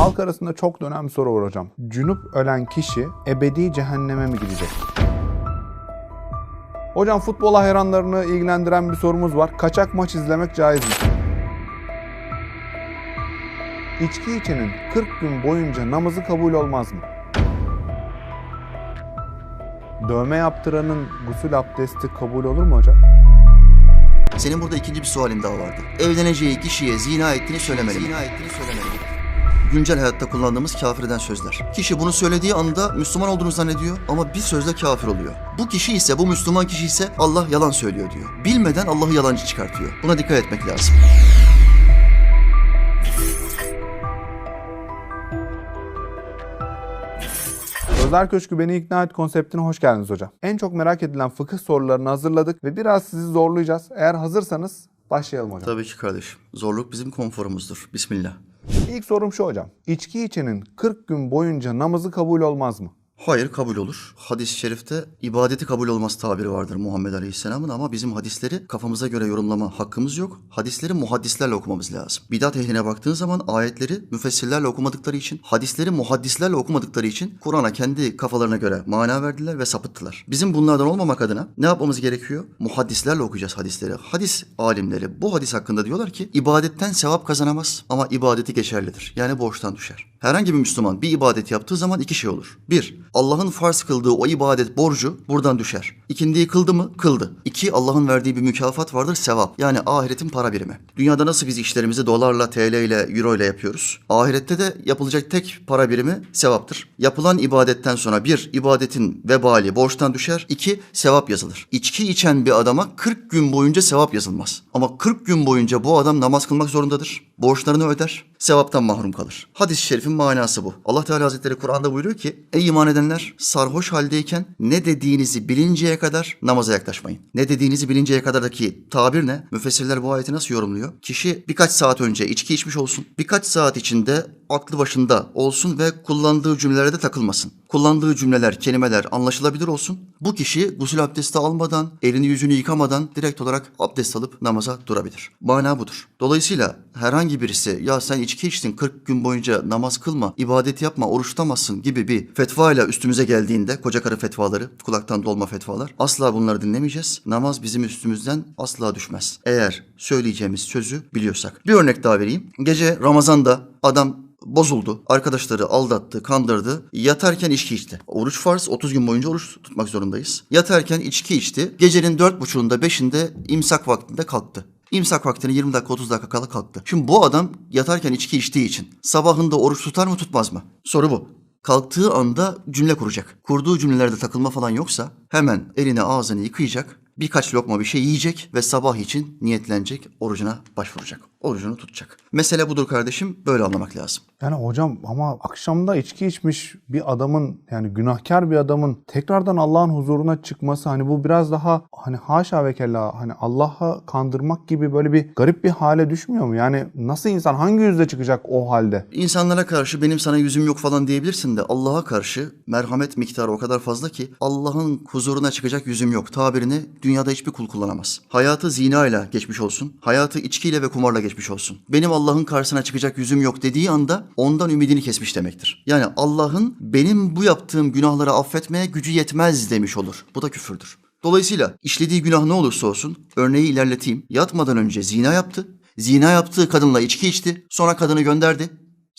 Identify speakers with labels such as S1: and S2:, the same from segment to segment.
S1: Halk arasında çok dönen bir soru var hocam. Cünüp ölen kişi ebedi cehenneme mi gidecek? Hocam futbol hayranlarını ilgilendiren bir sorumuz var. Kaçak maç izlemek caiz mi? İçki içenin 40 gün boyunca namazı kabul olmaz mı? Dövme yaptıranın gusül abdesti kabul olur mu hocam?
S2: Senin burada ikinci bir sualin daha vardı. Evleneceği kişiye zina ettiğini söylemeli mi? Zina ettiğini söylemeli mi? Güncel hayatta kullandığımız kafir eden sözler. Kişi bunu söylediği anda Müslüman olduğunu zannediyor ama bir sözle kafir oluyor. Bu kişi ise, bu Müslüman kişi ise Allah yalan söylüyor diyor. Bilmeden Allah'ı yalancı çıkartıyor. Buna dikkat etmek lazım.
S1: Sözler Köşkü Beni İkna Et konseptine hoş geldiniz hocam. En çok merak edilen fıkıh sorularını hazırladık ve biraz sizi zorlayacağız. Eğer hazırsanız başlayalım hocam.
S2: Tabii ki kardeşim. Zorluk bizim konforumuzdur. Bismillah.
S1: İlk sorum şu hocam. İçki içenin 40 gün boyunca namazı kabul olmaz mı?
S2: Hayır kabul olur. Hadis-i şerifte ibadeti kabul olmaz tabiri vardır Muhammed Aleyhisselam'ın ama bizim hadisleri kafamıza göre yorumlama hakkımız yok. Hadisleri muhaddislerle okumamız lazım. Bidat ehline baktığın zaman ayetleri müfessirlerle okumadıkları için, hadisleri muhaddislerle okumadıkları için Kur'an'a kendi kafalarına göre mana verdiler ve sapıttılar. Bizim bunlardan olmamak adına ne yapmamız gerekiyor? Muhaddislerle okuyacağız hadisleri. Hadis alimleri bu hadis hakkında diyorlar ki ibadetten sevap kazanamaz ama ibadeti geçerlidir. Yani borçtan düşer. Herhangi bir Müslüman bir ibadet yaptığı zaman iki şey olur. Bir, Allah'ın farz kıldığı o ibadet borcu buradan düşer. İkindiyi kıldı mı? Kıldı. İki, Allah'ın verdiği bir mükafat vardır, sevap. Yani ahiretin para birimi. Dünyada nasıl biz işlerimizi dolarla, TL ile, euro ile yapıyoruz? Ahirette de yapılacak tek para birimi sevaptır. Yapılan ibadetten sonra bir, ibadetin vebali borçtan düşer. İki, sevap yazılır. İçki içen bir adama 40 gün boyunca sevap yazılmaz. Ama 40 gün boyunca bu adam namaz kılmak zorundadır. Borçlarını öder, sevaptan mahrum kalır. Hadis-i şerifin manası bu. Allah Teala Hazretleri Kur'an'da buyuruyor ki, ey iman edenler sarhoş haldeyken ne dediğinizi bilinceye kadar namaza yaklaşmayın. Ne dediğinizi bilinceye kadardaki tabir ne? Müfessirler bu ayeti nasıl yorumluyor? Kişi birkaç saat önce içki içmiş olsun. Birkaç saat içinde aklı başında olsun ve kullandığı cümlelere de takılmasın. Kullandığı cümleler, kelimeler anlaşılabilir olsun. Bu kişi gusül abdesti almadan, elini yüzünü yıkamadan direkt olarak abdest alıp namaza durabilir. Mana budur. Dolayısıyla herhangi birisi ya sen içki içtin 40 gün boyunca namaz kılma, ibadet yapma, oruç tutamazsın gibi bir fetva ile üstümüze geldiğinde koca karı fetvaları, kulaktan dolma fetvalar asla bunları dinlemeyeceğiz. Namaz bizim üstümüzden asla düşmez. Eğer söyleyeceğimiz sözü biliyorsak. Bir örnek daha vereyim. Gece Ramazan'da adam bozuldu. Arkadaşları aldattı, kandırdı. Yatarken içki içti. Oruç farz. 30 gün boyunca oruç tutmak zorundayız. Yatarken içki içti. Gecenin 4.30'unda 5'inde imsak vaktinde kalktı. İmsak vaktine 20 dakika 30 dakika kala kalktı. Şimdi bu adam yatarken içki içtiği için sabahında oruç tutar mı tutmaz mı? Soru bu. Kalktığı anda cümle kuracak. Kurduğu cümlelerde takılma falan yoksa hemen elini ağzını yıkayacak. Birkaç lokma bir şey yiyecek ve sabah için niyetlenecek, orucuna başvuracak. Orucunu tutacak. Mesele budur kardeşim. Böyle anlamak lazım.
S1: Yani hocam ama akşamda içki içmiş bir adamın yani günahkar bir adamın tekrardan Allah'ın huzuruna çıkması hani bu biraz daha hani haşa ve kella hani Allah'a kandırmak gibi böyle bir garip bir hale düşmüyor mu? Yani nasıl insan hangi yüzle çıkacak o halde?
S2: İnsanlara karşı benim sana yüzüm yok falan diyebilirsin de Allah'a karşı merhamet miktarı o kadar fazla ki Allah'ın huzuruna çıkacak yüzüm yok tabirini dünyada hiçbir kul kullanamaz. Hayatı zina ile geçmiş olsun. Hayatı içkiyle ve kumarla geçmiş olsun. Benim Allah'ın karşısına çıkacak yüzüm yok dediği anda ondan ümidini kesmiş demektir. Yani Allah'ın benim bu yaptığım günahları affetmeye gücü yetmez demiş olur. Bu da küfürdür. Dolayısıyla işlediği günah ne olursa olsun örneği ilerleteyim. Yatmadan önce zina yaptı. Zina yaptığı kadınla içki içti. Sonra kadını gönderdi.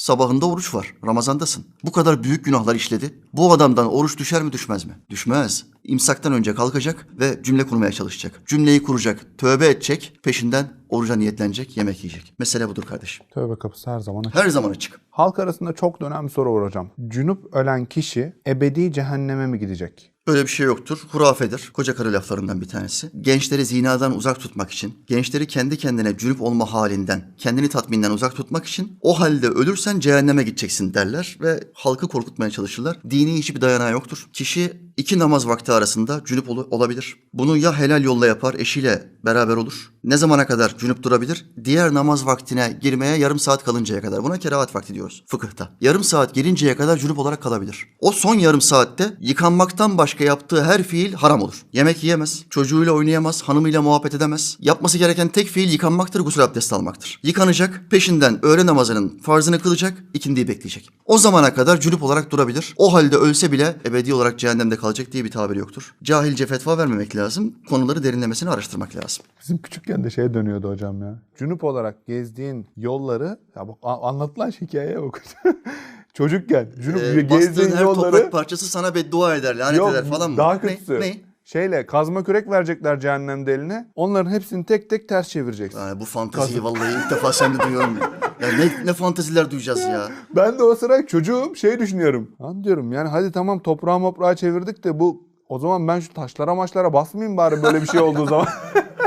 S2: Sabahında oruç var. Ramazandasın. Bu kadar büyük günahlar işledi. Bu adamdan oruç düşer mi düşmez mi? Düşmez. İmsaktan önce kalkacak ve cümle kurmaya çalışacak. Cümleyi kuracak, tövbe edecek, peşinden oruca niyetlenecek, yemek yiyecek. Mesele budur kardeşim.
S1: Tövbe kapısı her zaman açık.
S2: Her zaman açık.
S1: Halk arasında çok dönen bir soru var hocam. Cünüp ölen kişi ebedi cehenneme mi gidecek?
S2: Böyle bir şey yoktur. Hurafedir. Koca karı laflarından bir tanesi. Gençleri zinadan uzak tutmak için, gençleri kendi kendine cünüp olma halinden, kendini tatminden uzak tutmak için o halde ölürsen cehenneme gideceksin derler ve halkı korkutmaya çalışırlar. Dini hiçbir dayanağı yoktur. Kişi iki namaz vakti arasında cünüp ol- olabilir. Bunu ya helal yolla yapar, eşiyle beraber olur. Ne zamana kadar cünüp durabilir? Diğer namaz vaktine girmeye yarım saat kalıncaya kadar. Buna kerahat vakti diyoruz fıkıhta. Yarım saat gelinceye kadar cünüp olarak kalabilir. O son yarım saatte yıkanmaktan başka yaptığı her fiil haram olur. Yemek yiyemez, çocuğuyla oynayamaz, hanımıyla muhabbet edemez. Yapması gereken tek fiil yıkanmaktır, gusül abdesti almaktır. Yıkanacak, peşinden öğle namazının farzını kılacak, ikindiyi bekleyecek. O zamana kadar cünüp olarak durabilir. O halde ölse bile ebedi olarak cehennemde kalacak diye bir tabir yoktur. Cahilce fetva vermemek lazım. Konuları derinlemesine araştırmak lazım.
S1: Bizim küçükken de şeye dönüyordu hocam ya. Cünüp olarak gezdiğin yolları ya bak anlatılan hikayeye bak. Çocukken cünüp
S2: Ee,
S1: gezdiğin
S2: bastığın her
S1: yolları
S2: toprak parçası sana beddua eder, lanet
S1: Yok,
S2: eder falan mı?
S1: Daha
S2: Ne?
S1: kötüsü.
S2: Ne?
S1: Şeyle kazma kürek verecekler cehennemde eline. Onların hepsini tek tek ters çevireceksin.
S2: Yani bu fanteziyi vallahi ilk defa sende duyuyorum. Ya ne, ne fanteziler duyacağız ya.
S1: Ben de o sıra çocuğum şey düşünüyorum. Lan diyorum yani hadi tamam toprağı moprağı çevirdik de bu o zaman ben şu taşlara maçlara basmayayım bari böyle bir şey olduğu zaman.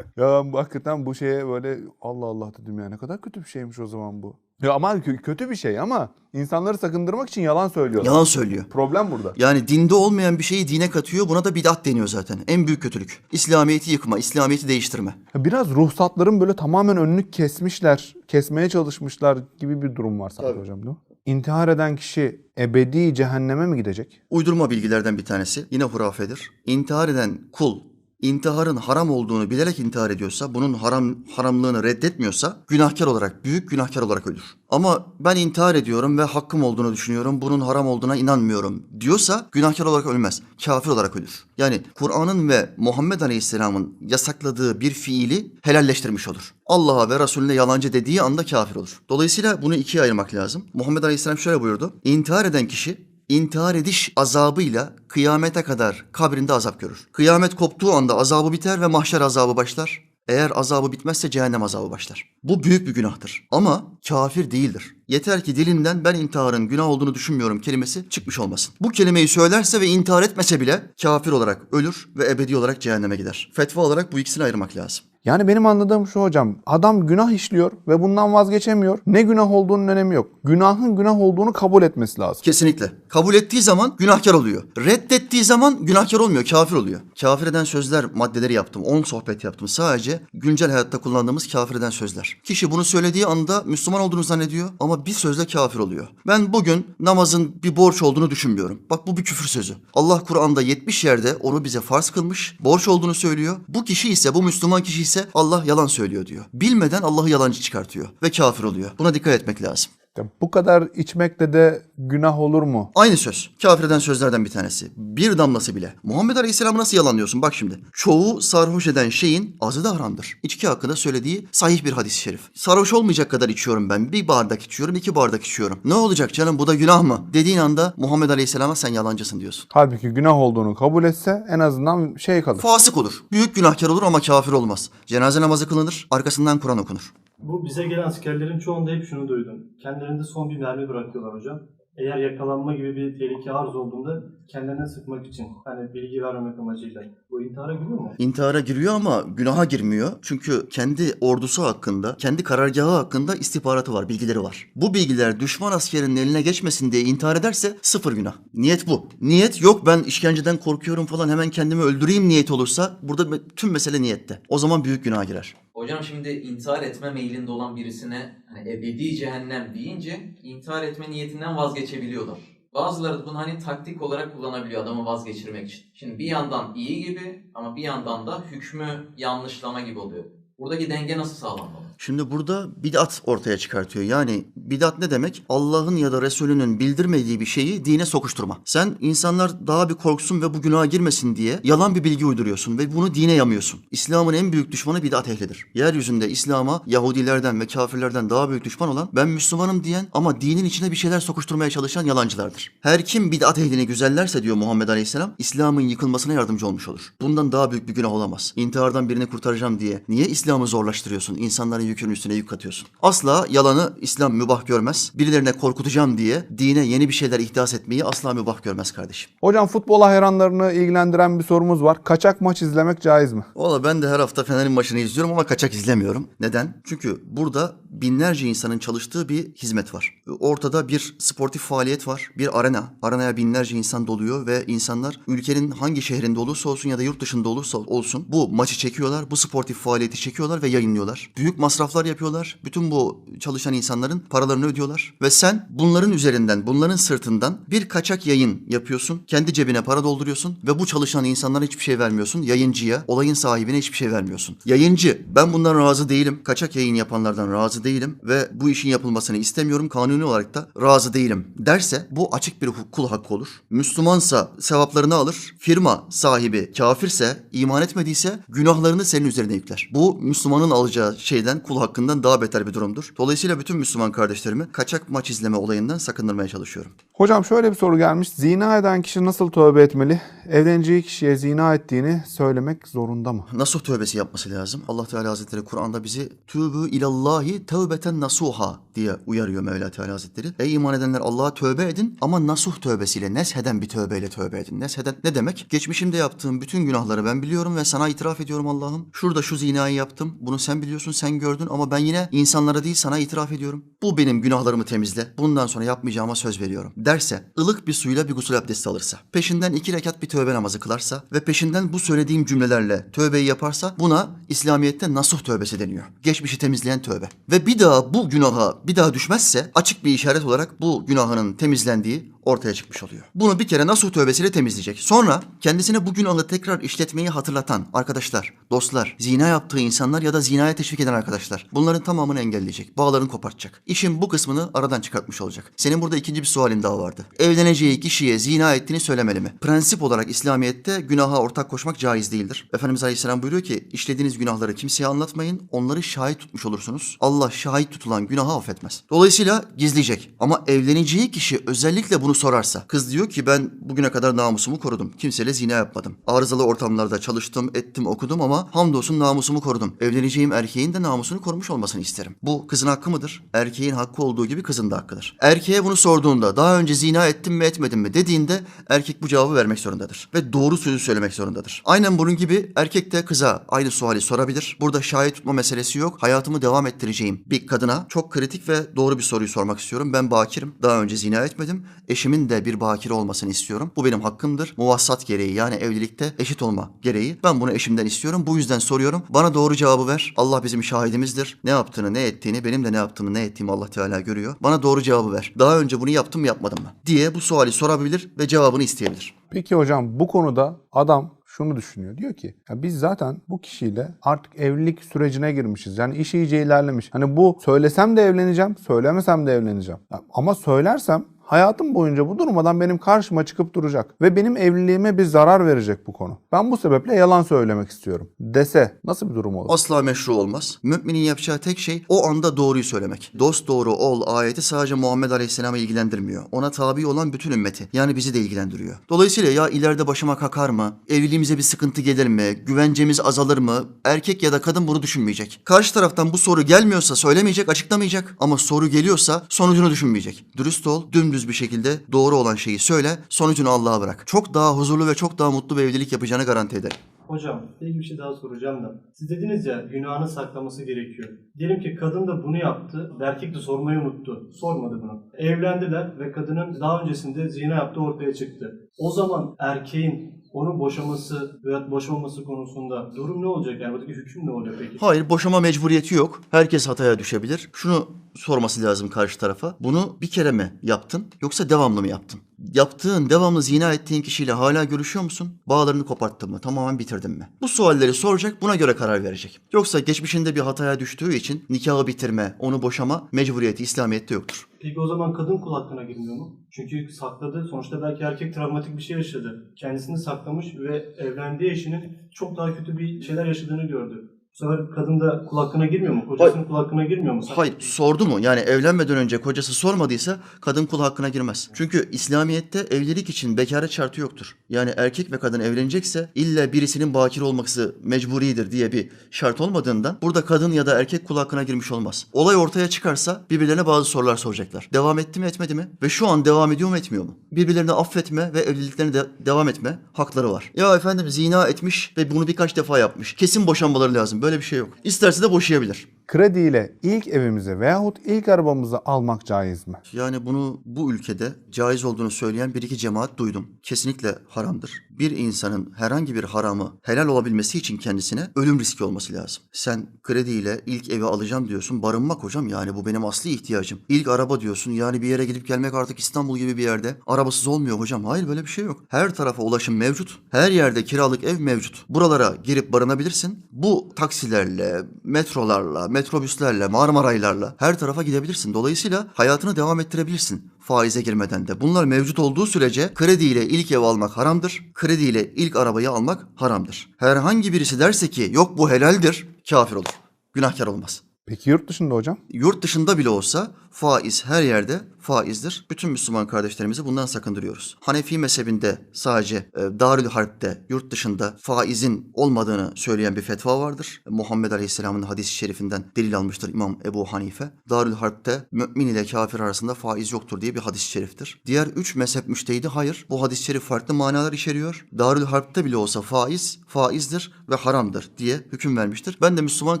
S1: ya ben bu- hakikaten bu şeye böyle Allah Allah dedim ya ne kadar kötü bir şeymiş o zaman bu. Ya ama kö- kötü bir şey ama insanları sakındırmak için yalan söylüyorlar.
S2: Yalan söylüyor.
S1: Problem burada.
S2: Yani dinde olmayan bir şeyi dine katıyor. Buna da bid'at deniyor zaten. En büyük kötülük. İslamiyet'i yıkma, İslamiyet'i değiştirme.
S1: Biraz ruhsatların böyle tamamen önünü kesmişler, kesmeye çalışmışlar gibi bir durum var sanki hocam değil mi? İntihar eden kişi ebedi cehenneme mi gidecek?
S2: Uydurma bilgilerden bir tanesi. Yine hurafedir. İntihar eden kul intiharın haram olduğunu bilerek intihar ediyorsa, bunun haram haramlığını reddetmiyorsa günahkar olarak, büyük günahkar olarak ölür. Ama ben intihar ediyorum ve hakkım olduğunu düşünüyorum, bunun haram olduğuna inanmıyorum diyorsa günahkar olarak ölmez, kafir olarak ölür. Yani Kur'an'ın ve Muhammed Aleyhisselam'ın yasakladığı bir fiili helalleştirmiş olur. Allah'a ve Resulüne yalancı dediği anda kafir olur. Dolayısıyla bunu ikiye ayırmak lazım. Muhammed Aleyhisselam şöyle buyurdu. İntihar eden kişi intihar ediş azabıyla kıyamete kadar kabrinde azap görür. Kıyamet koptuğu anda azabı biter ve mahşer azabı başlar. Eğer azabı bitmezse cehennem azabı başlar. Bu büyük bir günahtır. Ama kafir değildir. Yeter ki dilinden ben intiharın günah olduğunu düşünmüyorum kelimesi çıkmış olmasın. Bu kelimeyi söylerse ve intihar etmese bile kafir olarak ölür ve ebedi olarak cehenneme gider. Fetva olarak bu ikisini ayırmak lazım.
S1: Yani benim anladığım şu hocam. Adam günah işliyor ve bundan vazgeçemiyor. Ne günah olduğunun önemi yok. Günahın günah olduğunu kabul etmesi lazım.
S2: Kesinlikle. Kabul ettiği zaman günahkar oluyor. Reddettiği zaman günahkar olmuyor, kafir oluyor. Kafir eden sözler maddeleri yaptım. 10 sohbet yaptım. Sadece güncel hayatta kullandığımız kafir eden sözler. Kişi bunu söylediği anda Müslüman olduğunu zannediyor ama bir sözle kafir oluyor. Ben bugün namazın bir borç olduğunu düşünmüyorum. Bak bu bir küfür sözü. Allah Kur'an'da 70 yerde onu bize farz kılmış, borç olduğunu söylüyor. Bu kişi ise, bu Müslüman kişi ise Allah yalan söylüyor diyor. Bilmeden Allah'ı yalancı çıkartıyor ve kafir oluyor. Buna dikkat etmek lazım.
S1: Ya bu kadar içmekle de günah olur mu?
S2: Aynı söz. Kafir eden sözlerden bir tanesi. Bir damlası bile. Muhammed Aleyhisselam'ı nasıl yalanlıyorsun? Bak şimdi. Çoğu sarhoş eden şeyin azı da haramdır. İçki hakkında söylediği sahih bir hadis-i şerif. Sarhoş olmayacak kadar içiyorum ben. Bir bardak içiyorum, iki bardak içiyorum. Ne olacak canım bu da günah mı? Dediğin anda Muhammed Aleyhisselam'a sen yalancısın diyorsun.
S1: Halbuki günah olduğunu kabul etse en azından şey kalır.
S2: Fasık olur. Büyük günahkar olur ama kafir olmaz. Cenaze namazı kılınır, arkasından Kur'an okunur.
S3: Bu bize gelen askerlerin çoğunda hep şunu duydum. Kendilerinde son bir mermi bırakıyorlar hocam. Eğer yakalanma gibi bir tehlike arz olduğunda kendilerine sıkmak için hani bilgi vermemek amacıyla. Bu intihara giriyor mu?
S2: İntihara giriyor ama günaha girmiyor. Çünkü kendi ordusu hakkında, kendi karargahı hakkında istihbaratı var, bilgileri var. Bu bilgiler düşman askerinin eline geçmesin diye intihar ederse sıfır günah. Niyet bu. Niyet yok ben işkenceden korkuyorum falan hemen kendimi öldüreyim niyet olursa burada tüm mesele niyette. O zaman büyük günaha girer.
S4: Hocam şimdi intihar etme meylinde olan birisine hani ebedi cehennem deyince intihar etme niyetinden vazgeçebiliyorlar. Bazıları da bunu hani taktik olarak kullanabiliyor adamı vazgeçirmek için. Şimdi bir yandan iyi gibi ama bir yandan da hükmü yanlışlama gibi oluyor. Buradaki denge nasıl sağlanmalı?
S2: Şimdi burada bid'at ortaya çıkartıyor. Yani bid'at ne demek? Allah'ın ya da Resulünün bildirmediği bir şeyi dine sokuşturma. Sen insanlar daha bir korksun ve bu günaha girmesin diye yalan bir bilgi uyduruyorsun ve bunu dine yamıyorsun. İslam'ın en büyük düşmanı bid'at ehlidir. Yeryüzünde İslam'a Yahudilerden ve kafirlerden daha büyük düşman olan ben Müslümanım diyen ama dinin içine bir şeyler sokuşturmaya çalışan yalancılardır. Her kim bid'at ehlini güzellerse diyor Muhammed Aleyhisselam İslam'ın yıkılmasına yardımcı olmuş olur. Bundan daha büyük bir günah olamaz. İntihardan birini kurtaracağım diye niye İslam'ı zorlaştırıyorsun? İnsanların yükün üstüne yük katıyorsun. Asla yalanı İslam mübah görmez. Birilerine korkutacağım diye dine yeni bir şeyler ihdas etmeyi asla mübah görmez kardeşim.
S1: Hocam futbol hayranlarını ilgilendiren bir sorumuz var. Kaçak maç izlemek caiz mi?
S2: Valla ben de her hafta Fener'in maçını izliyorum ama kaçak izlemiyorum. Neden? Çünkü burada binlerce insanın çalıştığı bir hizmet var. Ortada bir sportif faaliyet var. Bir arena. Arenaya binlerce insan doluyor ve insanlar ülkenin hangi şehrinde olursa olsun ya da yurt dışında olursa olsun bu maçı çekiyorlar. Bu sportif faaliyeti çekiyorlar ve yayınlıyorlar. Büyük masraflar yapıyorlar. Bütün bu çalışan insanların paralarını ödüyorlar. Ve sen bunların üzerinden, bunların sırtından bir kaçak yayın yapıyorsun. Kendi cebine para dolduruyorsun ve bu çalışan insanlara hiçbir şey vermiyorsun. Yayıncıya, olayın sahibine hiçbir şey vermiyorsun. Yayıncı, ben bundan razı değilim. Kaçak yayın yapanlardan razı değilim ve bu işin yapılmasını istemiyorum. Kanuni olarak da razı değilim derse bu açık bir kul hakkı olur. Müslümansa sevaplarını alır. Firma sahibi kafirse, iman etmediyse günahlarını senin üzerine yükler. Bu Müslümanın alacağı şeyden, kul hakkından daha beter bir durumdur. Dolayısıyla bütün Müslüman kardeşlerimi kaçak maç izleme olayından sakındırmaya çalışıyorum.
S1: Hocam şöyle bir soru gelmiş. Zina eden kişi nasıl tövbe etmeli? Evleneceği kişiye zina ettiğini söylemek zorunda mı?
S2: Nasuh tövbesi yapması lazım. Allah Teala Hazretleri Kur'an'da bizi tübü ilallahi tevbeten nasuha diye uyarıyor Mevla Teala Hazretleri. Ey iman edenler Allah'a tövbe edin ama nasuh tövbesiyle, nesheden bir tövbeyle tövbe edin. Nesheden ne demek? Geçmişimde yaptığım bütün günahları ben biliyorum ve sana itiraf ediyorum Allah'ım. Şurada şu zinayı yaptım. Bunu sen biliyorsun, sen gördün ama ben yine insanlara değil sana itiraf ediyorum. Bu benim günahlarımı temizle. Bundan sonra yapmayacağıma söz veriyorum. Derse, ılık bir suyla bir gusül abdesti alırsa, peşinden iki rekat bir tövbe namazı kılarsa ve peşinden bu söylediğim cümlelerle tövbeyi yaparsa buna İslamiyet'te nasuh tövbesi deniyor. Geçmişi temizleyen tövbe. Ve bir daha bu günaha bir daha düşmezse açık bir işaret olarak bu günahının temizlendiği ortaya çıkmış oluyor. Bunu bir kere nasuh tövbesiyle temizleyecek. Sonra kendisine bu günahı tekrar işletmeyi hatırlatan arkadaşlar, dostlar, zina yaptığı insanlar ya da zinaya teşvik eden arkadaşlar. Bunların tamamını engelleyecek. Bağlarını kopartacak. İşin bu kısmını aradan çıkartmış olacak. Senin burada ikinci bir sualin daha vardı. Evleneceği kişiye zina ettiğini söylemeli mi? Prensip olarak İslamiyet'te günaha ortak koşmak caiz değildir. Efendimiz Aleyhisselam buyuruyor ki işlediğiniz günahları kimseye anlatmayın. Onları şahit tutmuş olursunuz. Allah şahit tutulan günahı affetmez. Dolayısıyla gizleyecek. Ama evleneceği kişi özellikle bunu sorarsa. Kız diyor ki ben bugüne kadar namusumu korudum. Kimseyle zina yapmadım. Arızalı ortamlarda çalıştım, ettim, okudum ama hamdolsun namusumu korudum. Evleneceğim erkeğin de namusunu korumuş olmasını isterim. Bu kızın hakkı mıdır? Erkeğin hakkı olduğu gibi kızın da hakkıdır. Erkeğe bunu sorduğunda daha önce zina ettim mi etmedim mi dediğinde erkek bu cevabı vermek zorundadır. Ve doğru sözü söylemek zorundadır. Aynen bunun gibi erkek de kıza aynı suali sorabilir. Burada şahit tutma meselesi yok. Hayatımı devam ettireceğim bir kadına çok kritik ve doğru bir soruyu sormak istiyorum. Ben bakirim. Daha önce zina etmedim. Eşimin de bir bakire olmasını istiyorum. Bu benim hakkımdır. Muvassat gereği yani evlilikte eşit olma gereği. Ben bunu eşimden istiyorum. Bu yüzden soruyorum. Bana doğru cevabı ver. Allah bizim şahidimizdir. Ne yaptığını, ne ettiğini, benim de ne yaptığımı, ne ettiğimi Allah Teala görüyor. Bana doğru cevabı ver. Daha önce bunu yaptım mı yapmadım mı? diye bu suali sorabilir ve cevabını isteyebilir.
S1: Peki hocam bu konuda adam şunu düşünüyor. Diyor ki ya biz zaten bu kişiyle artık evlilik sürecine girmişiz. Yani iş iyice ilerlemiş. Hani bu söylesem de evleneceğim, söylemesem de evleneceğim. Ama söylersem hayatım boyunca bu durmadan benim karşıma çıkıp duracak ve benim evliliğime bir zarar verecek bu konu. Ben bu sebeple yalan söylemek istiyorum dese nasıl bir durum olur?
S2: Asla meşru olmaz. Müminin yapacağı tek şey o anda doğruyu söylemek. Dost doğru ol ayeti sadece Muhammed Aleyhisselam'ı ilgilendirmiyor. Ona tabi olan bütün ümmeti. Yani bizi de ilgilendiriyor. Dolayısıyla ya ileride başıma kakar mı? Evliliğimize bir sıkıntı gelir mi? Güvencemiz azalır mı? Erkek ya da kadın bunu düşünmeyecek. Karşı taraftan bu soru gelmiyorsa söylemeyecek, açıklamayacak. Ama soru geliyorsa sonucunu düşünmeyecek. Dürüst ol, dümdüz bir şekilde doğru olan şeyi söyle, sonucunu Allah'a bırak. Çok daha huzurlu ve çok daha mutlu bir evlilik yapacağını garanti ederim.
S3: Hocam bir bir şey daha soracağım da. Siz dediniz ya günahını saklaması gerekiyor. Diyelim ki kadın da bunu yaptı. Erkek de sormayı unuttu. Sormadı bunu. Evlendiler ve kadının daha öncesinde zina yaptığı ortaya çıktı. O zaman erkeğin onu boşaması veya boşanması konusunda durum ne olacak? Yani buradaki hüküm ne olacak peki?
S2: Hayır boşama mecburiyeti yok. Herkes hataya düşebilir. Şunu sorması lazım karşı tarafa. Bunu bir kere mi yaptın yoksa devamlı mı yaptın? Yaptığın, devamlı zina ettiğin kişiyle hala görüşüyor musun? Bağlarını koparttın mı? Tamamen bitirdin mi? Bu sualleri soracak, buna göre karar verecek. Yoksa geçmişinde bir hataya düştüğü için nikahı bitirme, onu boşama mecburiyeti İslamiyet'te yoktur.
S3: Peki o zaman kadın kul hakkına girmiyor mu? Çünkü sakladı. Sonuçta belki erkek travmatik bir şey yaşadı. Kendisini saklamış ve evlendiği eşinin çok daha kötü bir şeyler yaşadığını gördü. Bu sefer kadın da kul hakkına girmiyor mu? Kocasının kul hakkına girmiyor mu?
S2: Hayır sordu mu? Yani evlenmeden önce kocası sormadıysa kadın kul hakkına girmez. Çünkü İslamiyet'te evlilik için bekaret şartı yoktur. Yani erkek ve kadın evlenecekse illa birisinin bakir olması mecburidir diye bir şart olmadığından burada kadın ya da erkek kul hakkına girmiş olmaz. Olay ortaya çıkarsa birbirlerine bazı sorular soracaklar. Devam etti mi etmedi mi? Ve şu an devam ediyor mu etmiyor mu? Birbirlerini affetme ve evliliklerine de devam etme hakları var. Ya efendim zina etmiş ve bunu birkaç defa yapmış. Kesin boşanmaları lazım. Böyle bir şey yok. İsterse de boşayabilir.
S1: Krediyle ilk evimizi veyahut ilk arabamızı almak caiz mi?
S2: Yani bunu bu ülkede caiz olduğunu söyleyen bir iki cemaat duydum. Kesinlikle haramdır. Bir insanın herhangi bir haramı helal olabilmesi için kendisine ölüm riski olması lazım. Sen krediyle ilk evi alacağım diyorsun. Barınmak hocam yani bu benim asli ihtiyacım. İlk araba diyorsun yani bir yere gidip gelmek artık İstanbul gibi bir yerde arabasız olmuyor hocam. Hayır böyle bir şey yok. Her tarafa ulaşım mevcut. Her yerde kiralık ev mevcut. Buralara girip barınabilirsin. Bu taksilerle, metrolarla, metrobüslerle, Marmaraylarla her tarafa gidebilirsin. Dolayısıyla hayatını devam ettirebilirsin faize girmeden de. Bunlar mevcut olduğu sürece krediyle ilk ev almak haramdır. Krediyle ilk arabayı almak haramdır. Herhangi birisi derse ki yok bu helaldir, kafir olur. Günahkar olmaz.
S1: Peki yurt dışında hocam?
S2: Yurt dışında bile olsa faiz her yerde faizdir. Bütün Müslüman kardeşlerimizi bundan sakındırıyoruz. Hanefi mezhebinde sadece e, Darül Harp'te yurt dışında faizin olmadığını söyleyen bir fetva vardır. Muhammed Aleyhisselam'ın hadis-i şerifinden delil almıştır İmam Ebu Hanife. Darül Harp'te mümin ile kafir arasında faiz yoktur diye bir hadis-i şeriftir. Diğer üç mezhep müştehidi hayır. Bu hadis-i şerif farklı manalar içeriyor. Darül Harp'te bile olsa faiz faizdir ve haramdır diye hüküm vermiştir. Ben de Müslüman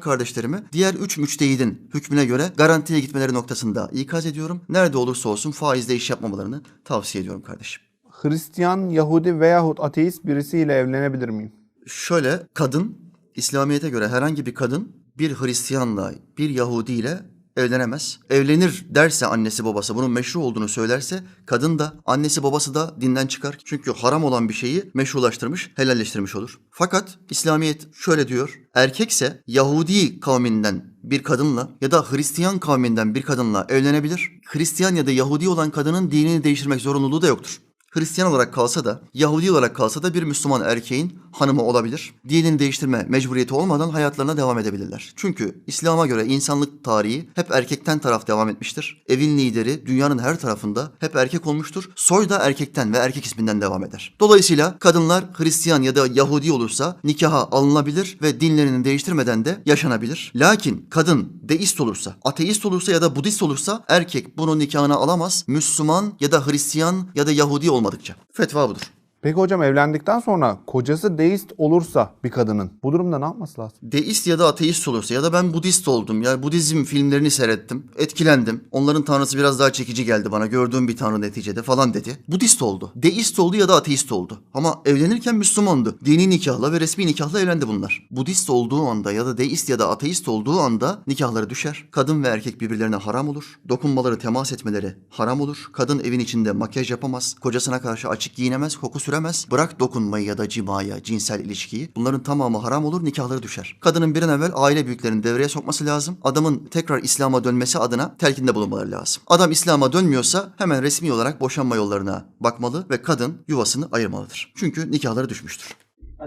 S2: kardeşlerimi diğer üç müçtehidin hükmüne göre garantiye gitmeleri noktasında ikaz ediyorum. Nerede olursa olsun faizle iş yapmamalarını tavsiye ediyorum kardeşim.
S1: Hristiyan, Yahudi veyahut ateist birisiyle evlenebilir miyim?
S2: Şöyle kadın İslamiyet'e göre herhangi bir kadın bir Hristiyanla bir Yahudi ile evlenemez. Evlenir derse annesi babası bunun meşru olduğunu söylerse kadın da annesi babası da dinden çıkar. Çünkü haram olan bir şeyi meşrulaştırmış, helalleştirmiş olur. Fakat İslamiyet şöyle diyor. Erkekse Yahudi kavminden bir kadınla ya da Hristiyan kavminden bir kadınla evlenebilir. Hristiyan ya da Yahudi olan kadının dinini değiştirmek zorunluluğu da yoktur. Hristiyan olarak kalsa da, Yahudi olarak kalsa da bir Müslüman erkeğin hanımı olabilir. Dinini değiştirme mecburiyeti olmadan hayatlarına devam edebilirler. Çünkü İslam'a göre insanlık tarihi hep erkekten taraf devam etmiştir. Evin lideri dünyanın her tarafında hep erkek olmuştur. Soy da erkekten ve erkek isminden devam eder. Dolayısıyla kadınlar Hristiyan ya da Yahudi olursa nikaha alınabilir ve dinlerini değiştirmeden de yaşanabilir. Lakin kadın deist olursa, ateist olursa ya da Budist olursa erkek bunu nikahına alamaz. Müslüman ya da Hristiyan ya da Yahudi olmadıkça. Fetva budur.
S1: Peki hocam evlendikten sonra kocası deist olursa bir kadının bu durumda ne yapması lazım?
S2: Deist ya da ateist olursa ya da ben Budist oldum. Yani Budizm filmlerini seyrettim. Etkilendim. Onların tanrısı biraz daha çekici geldi bana. Gördüğüm bir tanrı neticede falan dedi. Budist oldu. Deist oldu ya da ateist oldu. Ama evlenirken Müslümandı. Dini nikahla ve resmi nikahla evlendi bunlar. Budist olduğu anda ya da deist ya da ateist olduğu anda nikahları düşer. Kadın ve erkek birbirlerine haram olur. Dokunmaları, temas etmeleri haram olur. Kadın evin içinde makyaj yapamaz. Kocasına karşı açık giyinemez, koku süremez. Bırak dokunmayı ya da cimaya, cinsel ilişkiyi. Bunların tamamı haram olur, nikahları düşer. Kadının bir an evvel aile büyüklerinin devreye sokması lazım. Adamın tekrar İslam'a dönmesi adına telkinde bulunmaları lazım. Adam İslam'a dönmüyorsa hemen resmi olarak boşanma yollarına bakmalı ve kadın yuvasını ayırmalıdır. Çünkü nikahları düşmüştür.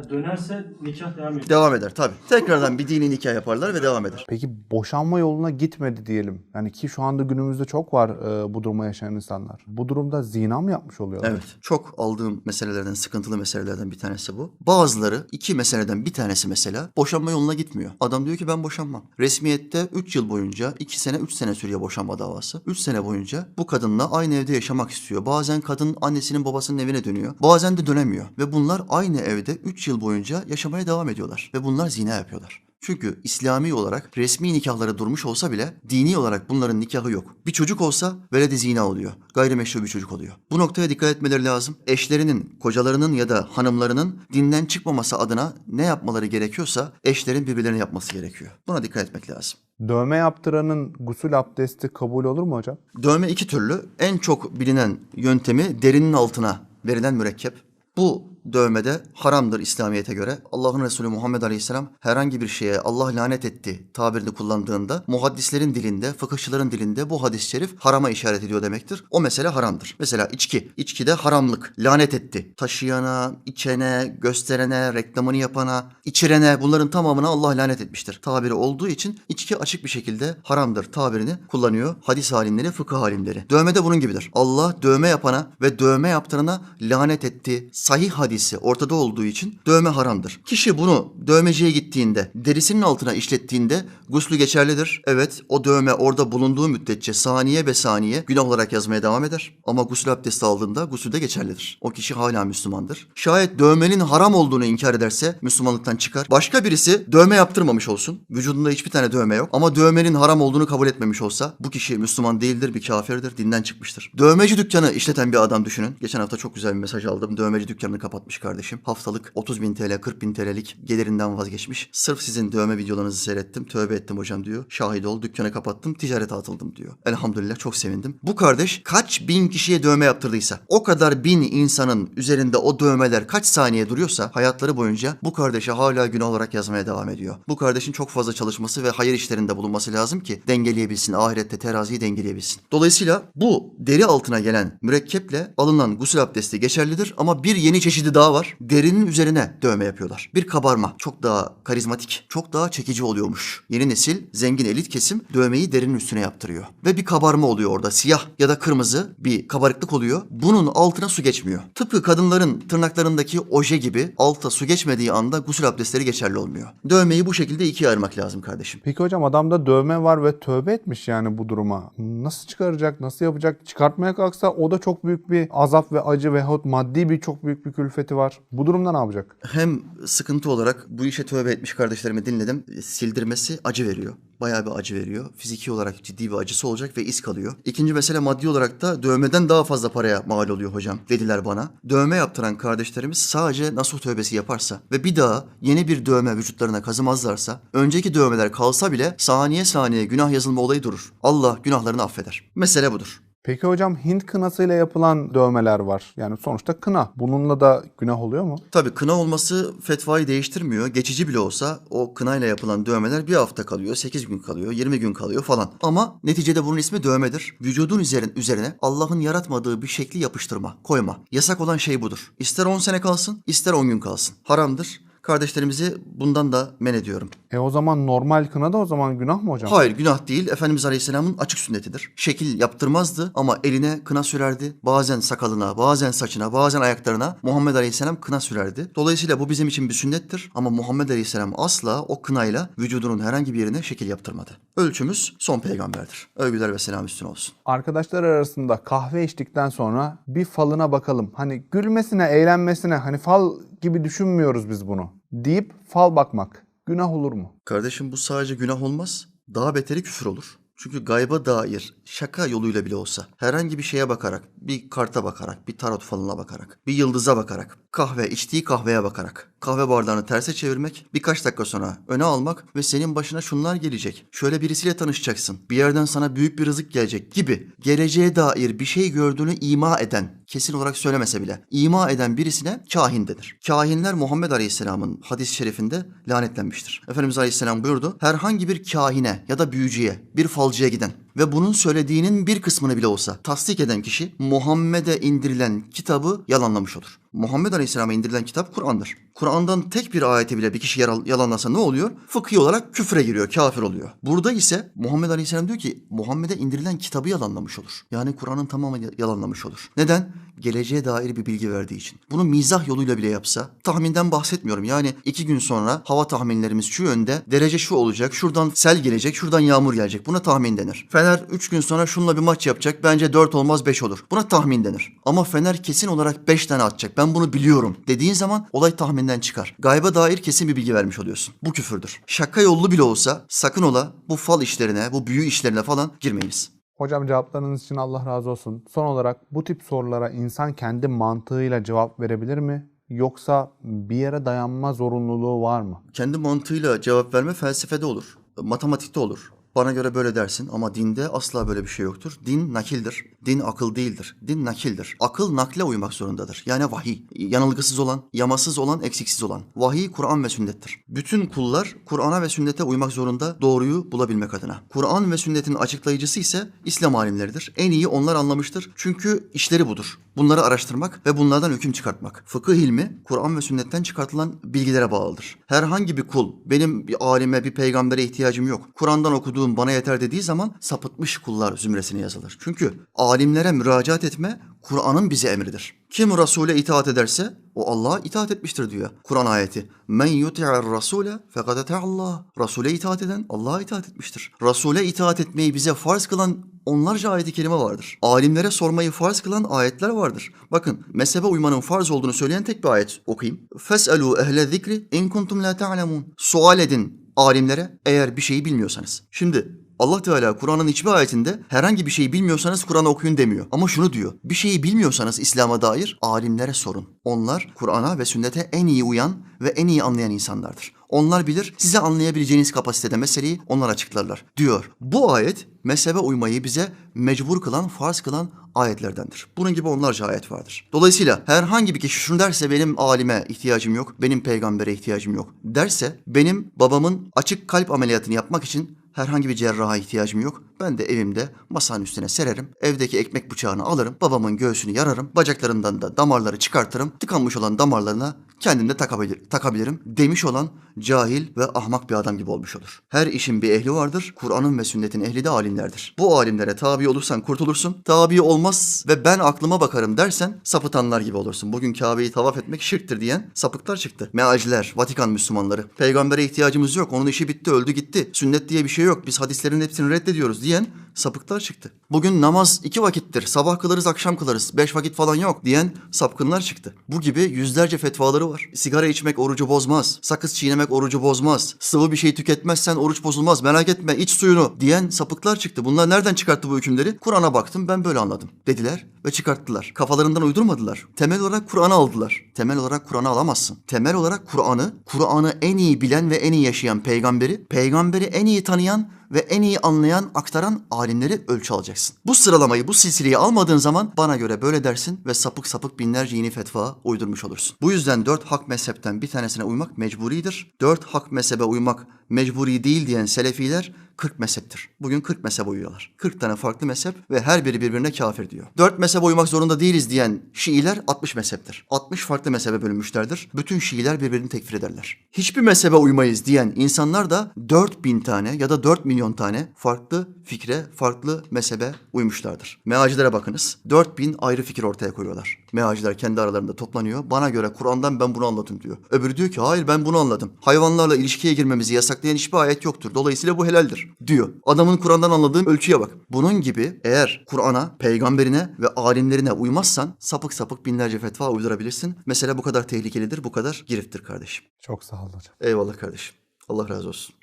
S3: Dönerse nikah devam ediyor.
S2: Devam eder tabii. Tekrardan bir dini nikah yaparlar ve devam eder.
S1: Peki boşanma yoluna gitmedi diyelim. Yani ki şu anda günümüzde çok var e, bu duruma yaşayan insanlar. Bu durumda zina mı yapmış oluyorlar?
S2: Evet. Çok aldığım meselelerden, sıkıntılı meselelerden bir tanesi bu. Bazıları iki meseleden bir tanesi mesela boşanma yoluna gitmiyor. Adam diyor ki ben boşanmam. Resmiyette 3 yıl boyunca 2 sene 3 sene sürüyor boşanma davası. 3 sene boyunca bu kadınla aynı evde yaşamak istiyor. Bazen kadın annesinin babasının evine dönüyor. Bazen de dönemiyor. Ve bunlar aynı evde 3 yıl boyunca yaşamaya devam ediyorlar. Ve bunlar zina yapıyorlar. Çünkü İslami olarak resmi nikahları durmuş olsa bile dini olarak bunların nikahı yok. Bir çocuk olsa veledi zina oluyor. Gayrimeşru bir çocuk oluyor. Bu noktaya dikkat etmeleri lazım. Eşlerinin, kocalarının ya da hanımlarının dinden çıkmaması adına ne yapmaları gerekiyorsa eşlerin birbirlerine yapması gerekiyor. Buna dikkat etmek lazım.
S1: Dövme yaptıranın gusül abdesti kabul olur mu hocam?
S2: Dövme iki türlü. En çok bilinen yöntemi derinin altına verilen mürekkep. Bu dövmede haramdır İslamiyet'e göre. Allah'ın Resulü Muhammed Aleyhisselam herhangi bir şeye Allah lanet etti tabirini kullandığında muhaddislerin dilinde, fıkıhçıların dilinde bu hadis-i şerif harama işaret ediyor demektir. O mesele haramdır. Mesela içki. İçkide haramlık. Lanet etti. Taşıyana, içene, gösterene, reklamını yapana, içirene bunların tamamına Allah lanet etmiştir. Tabiri olduğu için içki açık bir şekilde haramdır tabirini kullanıyor hadis alimleri, fıkıh alimleri. Dövme de bunun gibidir. Allah dövme yapana ve dövme yaptırana lanet etti. Sahih hadisi ortada olduğu için dövme haramdır. Kişi bunu dövmeciye gittiğinde, derisinin altına işlettiğinde guslü geçerlidir. Evet o dövme orada bulunduğu müddetçe saniye be saniye günah olarak yazmaya devam eder. Ama gusül abdesti aldığında gusül de geçerlidir. O kişi hala Müslümandır. Şayet dövmenin haram olduğunu inkar ederse Müslümanlıktan çıkar. Başka birisi dövme yaptırmamış olsun. Vücudunda hiçbir tane dövme yok. Ama dövmenin haram olduğunu kabul etmemiş olsa bu kişi Müslüman değildir, bir kafirdir, dinden çıkmıştır. Dövmeci dükkanı işleten bir adam düşünün. Geçen hafta çok güzel bir mesaj aldım. Dövmeci dükkanını kapatmış kardeşim. Haftalık 30 bin TL, 40 bin TL'lik gelirinden vazgeçmiş. Sırf sizin dövme videolarınızı seyrettim. Tövbe ettim hocam diyor. Şahit ol, dükkanı kapattım, ticarete atıldım diyor. Elhamdülillah çok sevindim. Bu kardeş kaç bin kişiye dövme yaptırdıysa, o kadar bin insanın üzerinde o dövmeler kaç saniye duruyorsa hayatları boyunca bu kardeşe hala günah olarak yazmaya devam ediyor. Bu kardeşin çok fazla çalışması ve hayır işlerinde bulunması lazım ki dengeleyebilsin, ahirette teraziyi dengeleyebilsin. Dolayısıyla bu deri altına gelen mürekkeple alınan gusül abdesti geçerlidir ama bir yeni çeşidi daha var. Derinin üzerine dövme yapıyorlar. Bir kabarma. Çok daha karizmatik, çok daha çekici oluyormuş. Yeni nesil, zengin elit kesim dövmeyi derinin üstüne yaptırıyor. Ve bir kabarma oluyor orada. Siyah ya da kırmızı bir kabarıklık oluyor. Bunun altına su geçmiyor. Tıpkı kadınların tırnaklarındaki oje gibi alta su geçmediği anda gusül abdestleri geçerli olmuyor. Dövmeyi bu şekilde ikiye ayırmak lazım kardeşim.
S1: Peki hocam adamda dövme var ve tövbe etmiş yani bu duruma. Nasıl çıkaracak, nasıl yapacak? Çıkartmaya kalksa o da çok büyük bir azap ve acı veyahut maddi bir çok büyük bir külfeti var. Bu durumda ne yapacak?
S2: Hem sıkıntı olarak bu işe tövbe etmiş kardeşlerimi dinledim. Sildirmesi acı veriyor. Bayağı bir acı veriyor. Fiziki olarak ciddi bir acısı olacak ve iz kalıyor. İkinci mesele maddi olarak da dövmeden daha fazla paraya mal oluyor hocam dediler bana. Dövme yaptıran kardeşlerimiz sadece nasuh tövbesi yaparsa ve bir daha yeni bir dövme vücutlarına kazımazlarsa önceki dövmeler kalsa bile saniye saniye günah yazılma olayı durur. Allah günahlarını affeder. Mesele budur.
S1: Peki hocam Hint kınasıyla yapılan dövmeler var. Yani sonuçta kına. Bununla da günah oluyor mu?
S2: Tabii kına olması fetvayı değiştirmiyor. Geçici bile olsa o kınayla yapılan dövmeler bir hafta kalıyor, 8 gün kalıyor, 20 gün kalıyor falan. Ama neticede bunun ismi dövmedir. Vücudun üzerin, üzerine Allah'ın yaratmadığı bir şekli yapıştırma, koyma. Yasak olan şey budur. İster 10 sene kalsın, ister 10 gün kalsın. Haramdır. Kardeşlerimizi bundan da men ediyorum.
S1: E o zaman normal kına da o zaman günah mı hocam?
S2: Hayır günah değil. Efendimiz Aleyhisselam'ın açık sünnetidir. Şekil yaptırmazdı ama eline kına sürerdi. Bazen sakalına, bazen saçına, bazen ayaklarına Muhammed Aleyhisselam kına sürerdi. Dolayısıyla bu bizim için bir sünnettir. Ama Muhammed Aleyhisselam asla o kınayla vücudunun herhangi bir yerine şekil yaptırmadı. Ölçümüz son peygamberdir. Övgüler ve selam üstüne olsun.
S1: Arkadaşlar arasında kahve içtikten sonra bir falına bakalım. Hani gülmesine, eğlenmesine hani fal gibi düşünmüyoruz biz bunu deyip fal bakmak günah olur mu?
S2: Kardeşim bu sadece günah olmaz. Daha beteri küfür olur. Çünkü gayba dair şaka yoluyla bile olsa herhangi bir şeye bakarak, bir karta bakarak, bir tarot falına bakarak, bir yıldıza bakarak, kahve, içtiği kahveye bakarak, kahve bardağını terse çevirmek, birkaç dakika sonra öne almak ve senin başına şunlar gelecek. Şöyle birisiyle tanışacaksın. Bir yerden sana büyük bir rızık gelecek gibi geleceğe dair bir şey gördüğünü ima eden, kesin olarak söylemese bile, ima eden birisine kahin denir. Kahinler Muhammed Aleyhisselam'ın hadis-i şerifinde lanetlenmiştir. Efendimiz Aleyhisselam buyurdu, herhangi bir kahine ya da büyücüye, bir falcıya giden ve bunun söylediğinin bir kısmını bile olsa tasdik eden kişi Muhammed'e indirilen kitabı yalanlamış olur. Muhammed Aleyhisselam'a indirilen kitap Kur'an'dır. Kur'an'dan tek bir ayeti bile bir kişi yalanlasa ne oluyor? Fıkhi olarak küfre giriyor, kafir oluyor. Burada ise Muhammed Aleyhisselam diyor ki Muhammed'e indirilen kitabı yalanlamış olur. Yani Kur'an'ın tamamını yalanlamış olur. Neden? Geleceğe dair bir bilgi verdiği için. Bunu mizah yoluyla bile yapsa, tahminden bahsetmiyorum. Yani iki gün sonra hava tahminlerimiz şu yönde, derece şu olacak, şuradan sel gelecek, şuradan yağmur gelecek. Buna tahmin denir. Fener 3 gün sonra şunla bir maç yapacak, bence 4 olmaz 5 olur. Buna tahmin denir. Ama Fener kesin olarak 5 tane atacak, ben bunu biliyorum dediğin zaman olay tahminden çıkar. Gayba dair kesin bir bilgi vermiş oluyorsun. Bu küfürdür. Şaka yollu bile olsa sakın ola bu fal işlerine, bu büyü işlerine falan girmeyiniz.
S1: Hocam cevaplarınız için Allah razı olsun. Son olarak bu tip sorulara insan kendi mantığıyla cevap verebilir mi? Yoksa bir yere dayanma zorunluluğu var mı?
S2: kendi mantığıyla cevap verme felsefede olur, matematikte olur. Bana göre böyle dersin ama dinde asla böyle bir şey yoktur. Din nakildir. Din akıl değildir. Din nakildir. Akıl nakle uymak zorundadır. Yani vahiy. Yanılgısız olan, yamasız olan, eksiksiz olan. Vahiy Kur'an ve sünnettir. Bütün kullar Kur'an'a ve sünnete uymak zorunda doğruyu bulabilmek adına. Kur'an ve sünnetin açıklayıcısı ise İslam alimleridir. En iyi onlar anlamıştır. Çünkü işleri budur. Bunları araştırmak ve bunlardan hüküm çıkartmak. Fıkıh ilmi Kur'an ve sünnetten çıkartılan bilgilere bağlıdır. Herhangi bir kul benim bir alime, bir peygambere ihtiyacım yok. Kur'an'dan okuduğum bana yeter dediği zaman sapıtmış kullar zümresine yazılır. Çünkü alimlere müracaat etme Kur'an'ın bize emridir. Kim Resul'e itaat ederse o Allah'a itaat etmiştir diyor Kur'an ayeti. Men yuti'er rasule fekad Allah. Resul'e itaat eden Allah'a itaat etmiştir. Resul'e itaat etmeyi bize farz kılan onlarca ayet-i kerime vardır. Alimlere sormayı farz kılan ayetler vardır. Bakın mezhebe uymanın farz olduğunu söyleyen tek bir ayet okuyayım. Fes'elu ehle zikri in kuntum la ta'lemun. Sual edin alimlere eğer bir şeyi bilmiyorsanız. Şimdi Allah Teala Kur'an'ın hiçbir ayetinde herhangi bir şeyi bilmiyorsanız Kur'an'ı okuyun demiyor. Ama şunu diyor. Bir şeyi bilmiyorsanız İslam'a dair alimlere sorun. Onlar Kur'an'a ve sünnete en iyi uyan ve en iyi anlayan insanlardır. Onlar bilir size anlayabileceğiniz kapasitede meseleyi onlar açıklarlar diyor. Bu ayet mezhebe uymayı bize mecbur kılan, farz kılan ayetlerdendir. Bunun gibi onlarca ayet vardır. Dolayısıyla herhangi bir kişi şunu derse benim alime ihtiyacım yok, benim peygambere ihtiyacım yok derse benim babamın açık kalp ameliyatını yapmak için herhangi bir cerraha ihtiyacım yok. Ben de evimde masanın üstüne sererim. Evdeki ekmek bıçağını alırım. Babamın göğsünü yararım. Bacaklarından da damarları çıkartırım. Tıkanmış olan damarlarına kendim de takabilir, takabilirim demiş olan cahil ve ahmak bir adam gibi olmuş olur. Her işin bir ehli vardır. Kur'an'ın ve sünnetin ehli de alimlerdir. Bu alimlere tabi olursan kurtulursun. Tabi olmaz ve ben aklıma bakarım dersen sapıtanlar gibi olursun. Bugün Kabe'yi tavaf etmek şirktir diyen sapıklar çıktı. Mealciler, Vatikan Müslümanları. Peygambere ihtiyacımız yok. Onun işi bitti, öldü gitti. Sünnet diye bir şey yok. Biz hadislerin hepsini reddediyoruz diyen sapıklar çıktı. Bugün namaz iki vakittir. Sabah kılarız, akşam kılarız. Beş vakit falan yok diyen sapkınlar çıktı. Bu gibi yüzlerce fetvaları var. Sigara içmek orucu bozmaz. Sakız çiğnemek orucu bozmaz. Sıvı bir şey tüketmezsen oruç bozulmaz. Merak etme iç suyunu diyen sapıklar çıktı. Bunlar nereden çıkarttı bu hükümleri? Kur'an'a baktım ben böyle anladım dediler ve çıkarttılar. Kafalarından uydurmadılar. Temel olarak Kur'an'ı aldılar. Temel olarak Kur'an'ı alamazsın. Temel olarak Kur'an'ı, Kur'an'ı en iyi bilen ve en iyi yaşayan peygamberi, peygamberi en iyi tanıyan ve en iyi anlayan, aktaran alimleri ölçü alacaksın. Bu sıralamayı, bu silsileyi almadığın zaman bana göre böyle dersin ve sapık sapık binlerce yeni fetva uydurmuş olursun. Bu yüzden dört hak mezhepten bir tanesine uymak mecburidir. Dört hak mezhebe uymak mecburi değil diyen selefiler 40 mezheptir. Bugün 40 mezhebe uyuyorlar. 40 tane farklı mezhep ve her biri birbirine kafir diyor. 4 mezhebe uymak zorunda değiliz diyen Şiiler 60 mezheptir. 60 farklı mezhebe bölünmüşlerdir. Bütün Şiiler birbirini tekfir ederler. Hiçbir mezhebe uymayız diyen insanlar da 4000 tane ya da 4 milyon tane farklı fikre, farklı mezhebe uymuşlardır. Meacilere bakınız. 4000 ayrı fikir ortaya koyuyorlar. Meaciler kendi aralarında toplanıyor. Bana göre Kur'an'dan ben bunu anladım diyor. Öbürü diyor ki hayır ben bunu anladım. Hayvanlarla ilişkiye girmemizi yasaklayan hiçbir ayet yoktur. Dolayısıyla bu helaldir diyor. Adamın Kur'an'dan anladığın ölçüye bak. Bunun gibi eğer Kur'an'a, peygamberine ve alimlerine uymazsan sapık sapık binlerce fetva uydurabilirsin. Mesele bu kadar tehlikelidir, bu kadar giriftir kardeşim.
S1: Çok sağ olun hocam.
S2: Eyvallah kardeşim. Allah razı olsun.